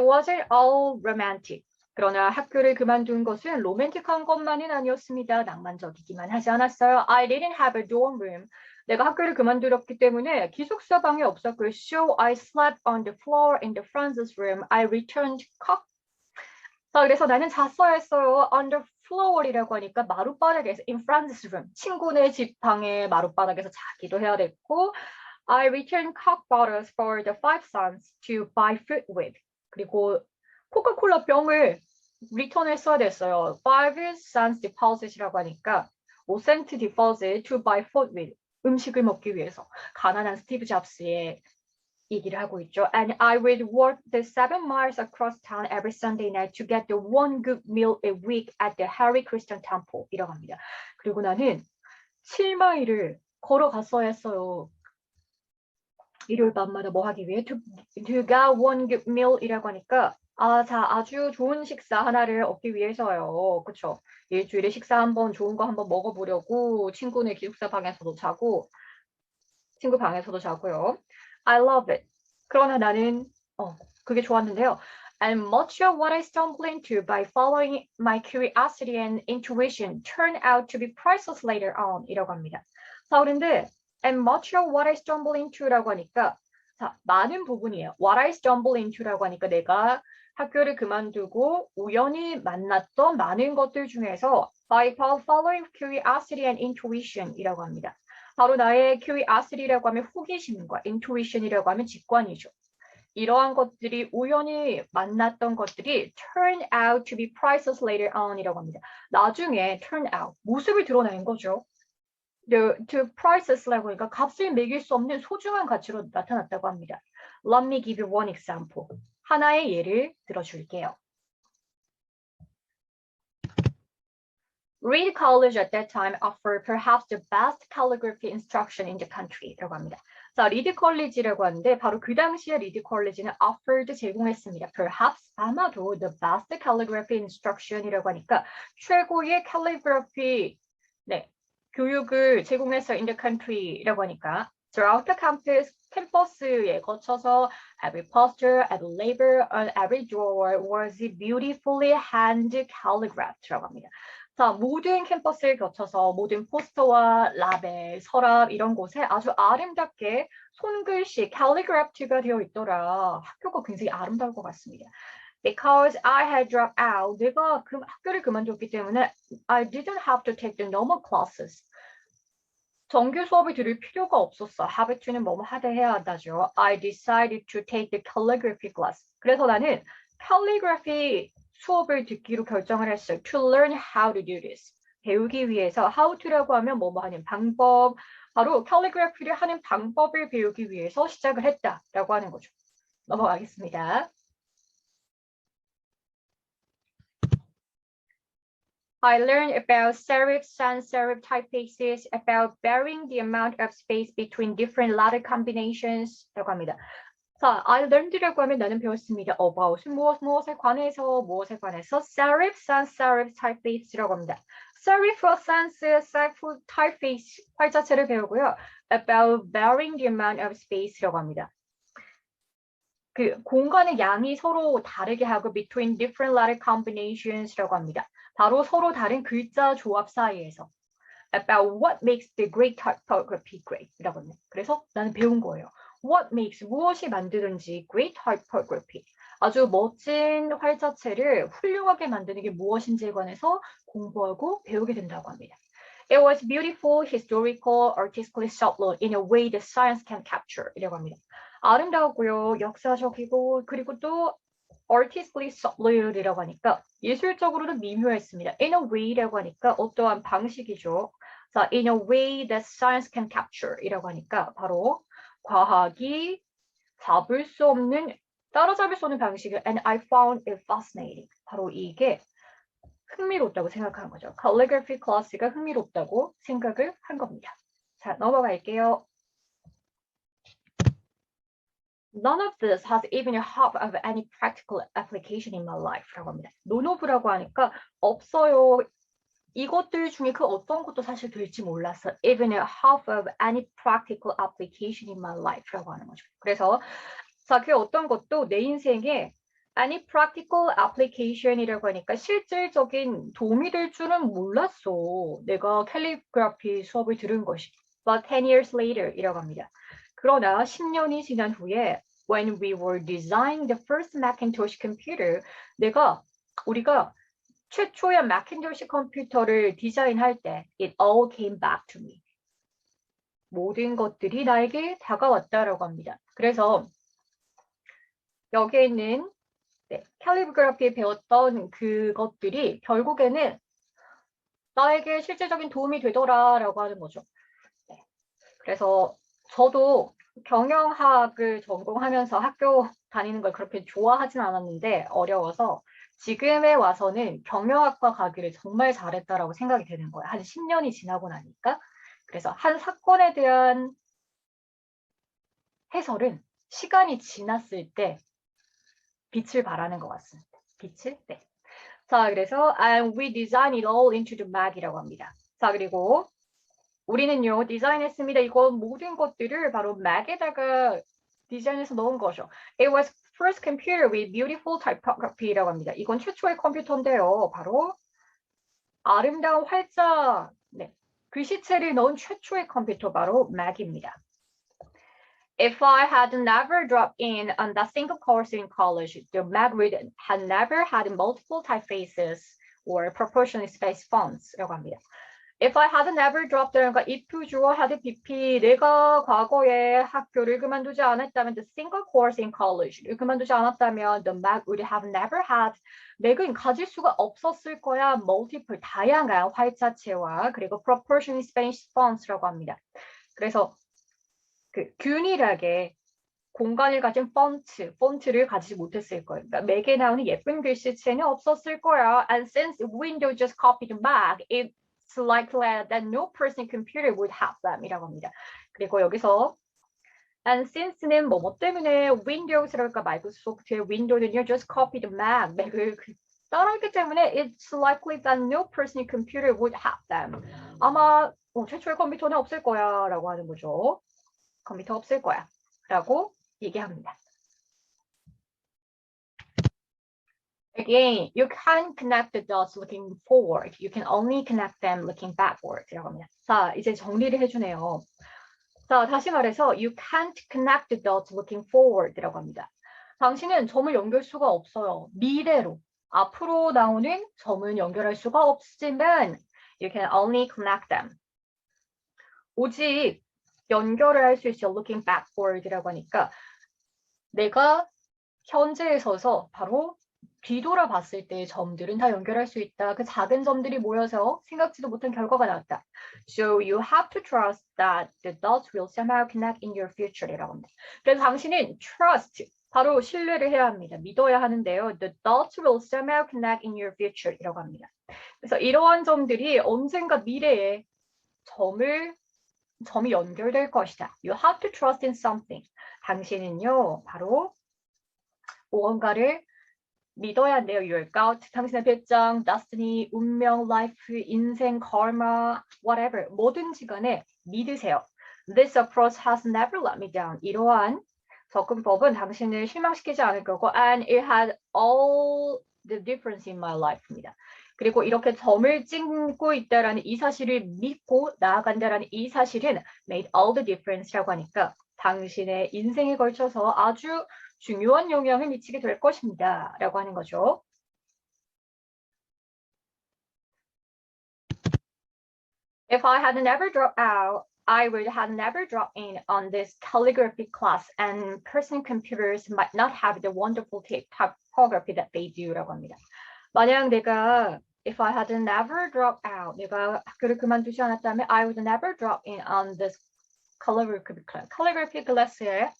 Wasn't all romantic. 그러나 학교를 그만둔 것은 로맨틱한 것만은 아니었습니다. 낭만적이기만 하지 않았어요. I didn't have a dorm room. 내가 학교를 그만두었기 때문에 기숙사 방이 없었고요. So I slept on the floor in the Francis room. I returned cock. 자, 그래서 나는 잤어야 했어요. On the floor이라고 하니까 마룻바닥에서 in Francis room. 친구네 집 방에 마룻바닥에서 자기도 해야 됐고 I returned cock bottles for the five sons to buy food with. 그리고 코카콜라 병을 리턴했어야 됐어요. Five cents deposit이라고 하니까 5센트 deposit to buy food with. 음식을 먹기 위해서 가난한 스티브 잡스의 얘기를 하고 있죠. And I would walk the seven miles across town every Sunday night to get the one good meal a week at the Harry Christian Temple. 이라고 합니다. 그리고 나는 7마일을 걸어갔어야 했어요. 일요일 밤마다 뭐 하기 위해? One good meal이라고 하니까 아, 자, 아주 좋은 식사 하나를 얻기 위해서요. 그쵸? 일주일에 식사 한번 좋은 거 한번 먹어보려고 친구네 기숙사 방에서도 자고 친구 방에서도 자고요. I love it. 그러나 나는 어, 그게 좋았는데요. And much of what I stumbled into by following my curiosity and intuition turned out to be priceless later on 이라고 합니다. 자, 그런데 and much of what I stumbled into라고 하니까 자, 많은 부분이에요. What I stumbled into라고 하니까 내가 학교를 그만두고 우연히 만났던 많은 것들 중에서 by following curiosity and intuition이라고 합니다. 바로 나의 curiosity라고 하면 호기심과 intuition이라고 하면 직관이죠. 이러한 것들이 우연히 만났던 것들이 turn out to be priceless later on이라고 합니다. 나중에 turn out 모습을 드러낸 거죠. The, to priceless라고 하니까 값을 매길 수 없는 소중한 가치로 나타났다고 합니다. Let me give you one example. 하나의 예를 들어줄게요. Reed College at that time offered perhaps the best calligraphy instruction in the country라고 합니다. 자, 리드 컬리지라고 하는데 바로 그 당시에 리드 컬리지는 offered 제공했습니다. Perhaps 아마도 the best calligraphy instruction이라고 하니까 최고의 calligraphy 네, 교육을 제공해서 in the country라고 하니까 throughout the campus 캠퍼스에 거쳐서 every poster, every label, and every drawer was beautifully hand calligraphed.라고 합니다. 자, 모든 캠퍼스를 거쳐서 모든 포스터와 라벨, 서랍 이런 곳에 아주 아름답게 손글씨 calligraphed가 되어 있더라. 학교가 굉장히 아름다울 것 같습니다. Because I had dropped out, 내가 그 학교를 그만뒀기 때문에 I didn't have to take the normal classes. 정규 수업을 들을 필요가 없었어. have to는 뭐뭐 하되 해야 한다죠. I decided to take the calligraphy class. 그래서 나는 calligraphy 수업을 듣기로 결정을 했어요. To learn how to do this. 배우기 위해서 how to라고 하면 뭐뭐 하는 방법, 바로 calligraphy를 하는 방법을 배우기 위해서 시작을 했다라고 하는 거죠. 넘어가겠습니다. I learned about serif, sans serif typefaces, about varying the amount of space between different letter combinations 라고 합니다. 자, I learned라고 하면 나는 배웠습니다. about 무엇 무엇에 관해서 무엇에 관해서 serif, sans serif typeface라고 합니다. serif와 sans serif typeface 활자체를 배우고요. about varying the amount of space라고 합니다. 그 공간의 양이 서로 다르게 하고 between different letter combinations라고 합니다. 바로 서로 다른 글자 조합 사이에서 about what makes the great typography great이라고 합니다. 그래서 나는 배운 거예요. What makes 무엇이 만드는지 great typography 아주 멋진 활자체를 훌륭하게 만드는 게 무엇인지에 관해서 공부하고 배우게 된다고 합니다. It was beautiful, historical, artistically subtle in a way that science can capture 이라고 합니다. 아름다웠고요, 역사적이고 그리고 또 artistically subtle이라고 하니까 예술적으로는 미묘했습니다. In a way라고 하니까 어떠한 방식이죠. 자, in a way that science can capture 이라고 하니까 바로 과학이 잡을 수 없는 따라잡을 수 없는 방식을 and I found it fascinating. 바로 이게 흥미롭다고 생각하는 거죠. calligraphy 클래스가 흥미롭다고 생각을 한 겁니다. 자, 넘어갈게요. None of this has even a half of any practical application in my life라고 합니다. none of라고 하니까 없어요. 이것들 중에 그 어떤 것도 사실 될지 몰랐어. Even a half of any practical application in my life라고 하는 거죠. 그래서 자, 그 어떤 것도 내 인생에 any practical application이라고 하니까 실질적인 도움이 될 줄은 몰랐어. 내가 캘리그라피 수업을 들은 것이. But 10 years later 이라고 합니다. 그러나 10년이 지난 후에 when we were designing the first Macintosh computer 내가 우리가 최초의 마cintosh 컴퓨터를 디자인할 때 it all came back to me. 모든 것들이 나에게 다가왔다라고 합니다. 그래서 여기에 있는 네, 캘리그라피에 배웠던 그것들이 결국에는 나에게 실질적인 도움이 되더라라고 하는 거죠. 네. 그래서 저도 경영학을 전공하면서 학교 다니는 걸 그렇게 좋아하진 않았는데 어려워서 지금에 와서는 경영학과 가기를 정말 잘했다라고 생각이 되는 거예요. 한 10년이 지나고 나니까. 그래서 한 사건에 대한 해설은 시간이 지났을 때 빛을 발하는 것 같습니다. 빛을? 네. 자, 그래서 and we design it all into the Mac이라고 합니다. 자, 그리고 우리는요, 디자인했습니다. 이건 모든 것들을 바로 Mac에다가 디자인해서 넣은 거죠. It was first computer with beautiful typography라고 합니다. 이건 최초의 컴퓨터인데요. 바로 아름다운 활자, 네, 글씨체를 넣은 최초의 컴퓨터 바로 Mac입니다. If I had never dropped in on that single course in college, the Mac would had never had multiple typefaces or proportionally spaced fonts라고 합니다. If I had never dropped 그러니까 if 주어 had BP 내가 과거에 학교를 그만두지 않았다면 the single course in college를 그만두지 않았다면 the Mac would have never had 맥은 가질 수가 없었을 거야 multiple 다양한 활자체와 그리고 proportionally spaced fonts라고 합니다. 그래서 그 균일하게 공간을 가진 폰트, 폰트를 가지지 못했을 거예요. 그러니까 맥에 나오는 예쁜 글씨체는 없었을 거야. And since Windows just copied Mac, it's likely that no person computer would have them 이라고 합니다. 그리고 여기서 and since는 뭐뭐 때문에 Windows랄까 마이크로소프트의 Window는요 just copied Mac, 맥을 따라했기 때문에 it's likely that no person computer would have them. 아마 어, 최초의 컴퓨터는 없을 거야 라고 하는 거죠. 컴퓨터 없을 거야 라고 얘기합니다. Again, you can't connect the dots looking forward. You can only connect them looking backward. 이라고 합니다. 자, 이제 정리를 해주네요. 자, 다시 말해서 you can't connect the dots looking forward. 이라고 합니다. 당신은 점을 연결 수가 없어요. 미래로. 앞으로 나오는 점은 연결할 수가 없지만 you can only connect them. 오직 연결을 할 수 있어 looking backward이라고 하니까 내가 현재에 서서 바로 뒤돌아봤을 때의 점들은 다 연결할 수 있다. 그 작은 점들이 모여서 생각지도 못한 결과가 나왔다. So you have to trust that the dots will somehow connect in your future이라고 합니다. 그래서 당신은 trust, 바로 신뢰를 해야 합니다. 믿어야 하는데요. The dots will somehow connect in your future이라고 합니다. 그래서 이러한 점들이 언젠가 미래에 점을 점이 연결될 것이다. You have to trust in something. 당신은요, 바로 무언가를 믿어야 한대요. Your gut, 당신의 배짱, destiny, 운명, life, 인생, karma, whatever. 뭐든지 간에 믿으세요. This approach has never let me down. 이러한 접근법은 당신을 실망시키지 않을 거고 and it had all the difference in my life입니다. 그리고 이렇게 점을 찍고 있다라는 이 사실을 믿고 나아간다라는 이 사실은 made all the difference라고 하니까 당신의 인생에 걸쳐서 아주 중요한 영향을 미치게 될 것입니다. 라고 하는 거죠. If I had never dropped out, I would have never dropped in on this calligraphy class and personal computers might not have the wonderful typography that they do라고 합니다. 만약 내가 if I had never dropped out, 내가 학교를 그만두지 않았다면 I would never drop in on this calligraphy class. calligraphy class에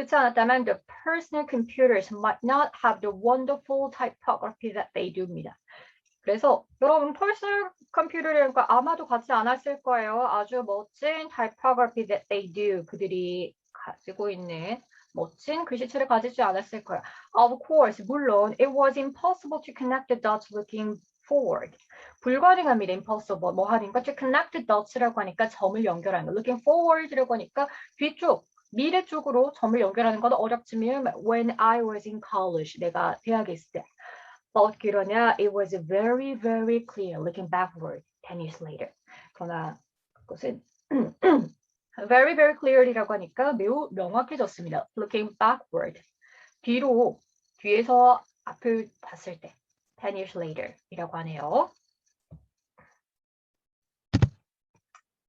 듣지 않았다면 the personal computers might not have the wonderful typography that they do입니다. 그래서 여러분 personal computer과 아마도 같지 않았을 거예요. 아주 멋진 typography that they do. 그들이 가지고 있는 멋진 글씨체를 가지지 않았을 거예요. Of course, 물론 it was impossible to connect the dots looking forward. 불가능합니다. impossible. 뭐 하니까 to connect the dots라고 하니까 점을 연결하는 거. looking forward라고 하니까 뒤쪽 미래 쪽으로 점을 연결하는 건 어렵지만 when I was in college 내가 대학에 있을 때 but 그러나 it was very very clear looking backward 10 years later 그러나 그것은 very very clear이라고 하니까 매우 명확해졌습니다 looking backward 뒤로 뒤에서 앞을 봤을 때 10 years later 이라고 하네요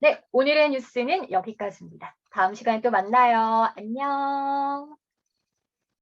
네, 오늘의 뉴스는 여기까지입니다. 다음 시간에 또 만나요. 안녕.